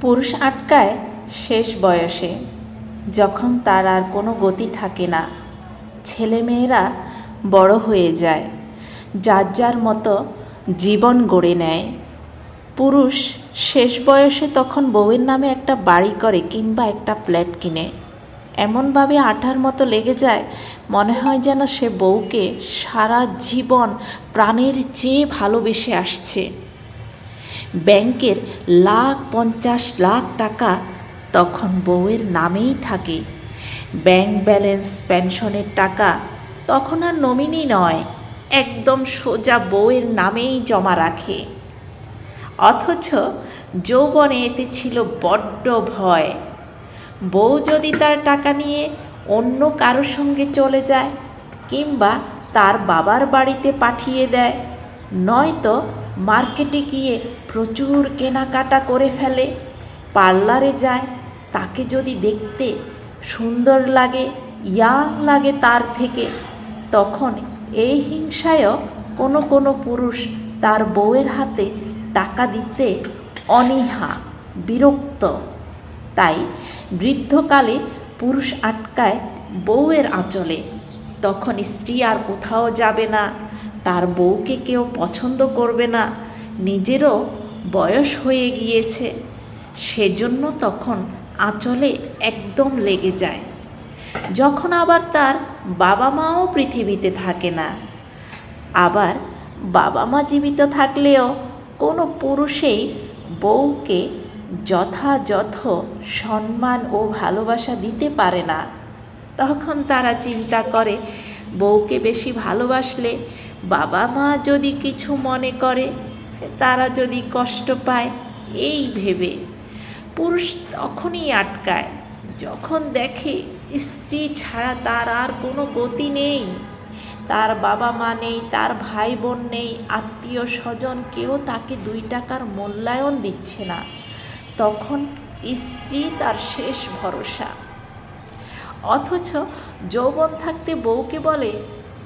পুরুষ আটকায় শেষ বয়সে। যখন তার আর কোনো গতি থাকে না, ছেলেমেয়েরা বড় হয়ে যায়, যার যার মতো জীবন গড়ে নেয়। পুরুষ শেষ বয়সে তখন বউয়ের নামে একটা বাড়ি করে কিংবা একটা ফ্ল্যাট কিনে। এমনভাবে আঠার মতো লেগে যায়, মনে হয় যেন সে বউকে সারা জীবন প্রাণের চেয়ে ভালোবেসে আসছে। ব্যাংকের লাখ পঞ্চাশ লাখ টাকা তখন বউয়ের নামেই থাকে। ব্যাংক ব্যালেন্স পেনশনের টাকা তখন আর নমিনি নয়, একদম সোজা বউয়ের নামেই জমা রাখে। অথচ যৌবনে এতে ছিল বড্ড ভয়। বউ যদি তার টাকা নিয়ে অন্য কারোর সঙ্গে চলে যায় কিংবা তার বাবার বাড়িতে পাঠিয়ে দেয়, নয়তো মার্কেটে গিয়ে প্রচুর কেনাকাটা করে ফেলে, পার্লারে যায়, তাকে যদি দেখতে সুন্দর লাগে, ইয়াং লাগে তার থেকে, তখন এই হিংসায়ও কোনো কোনো পুরুষ তার বউয়ের হাতে টাকা দিতে অনীহা, বিরক্ত। তাই বৃদ্ধকালে পুরুষ আটকায় বউয়ের আঁচলে, তখন স্ত্রী আর কোথাও যাবে না। তার বউকে কেউ পছন্দ করবে না। নিজেরও বয়স হয়ে গিয়েছে। সেজন্য তখন আঁচলে একদম লেগে যায়। যখন আবার তার বাবা মাও পৃথিবীতে থাকে না, আবার বাবা মা জীবিত থাকলেও কোনো পুরুষেই বউকে যথাযথ সম্মান ও ভালোবাসা দিতে পারে না। তখন তারা চিন্তা করে, বউকে বেশি ভালোবাসলে বাবা মা যদি কিছু মনে করে, তারা যদি কষ্ট পায়, এই ভেবে। পুরুষ তখনই আটকায়, যখন দেখে স্ত্রী ছাড়া তার আর কোনো গতি নেই। তার বাবা মা নেই, তার ভাই বোন নেই, আত্মীয় স্বজন কেউ তাকে দুই টাকার মূল্যায়ন দিচ্ছে না। তখন স্ত্রী তার শেষ ভরসা। অথচ যৌবন থাকতে বউকে বলে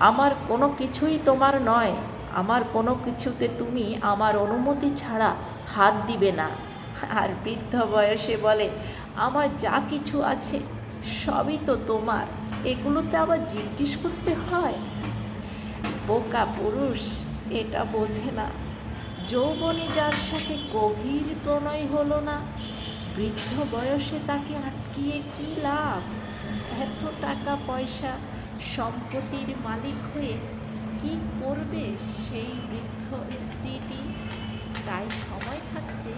আমার কোনো কিছুই তোমার নয়। আমার কোনো কিছুতে তুমি আমার অনুমতি ছাড়া হাত দিবে না। আর বৃদ্ধ বয়সে বলে, আমার যা কিছু আছে সবই তো তোমার। এগুলোতে আবার জিজ্ঞেস করতে হয়? বোকা পুরুষ, এটা বোঝে না। যৌবনে যার সাথে গভীর প্রণয় হলো না, বৃদ্ধ বয়সে তাকে আটকিয়ে কি লাভ? এত টাকা পয়সা সম্পত্তির মালিক হয়ে কি করবে সেই বৃদ্ধ স্ত্রীটি? তাই সময় থাকতে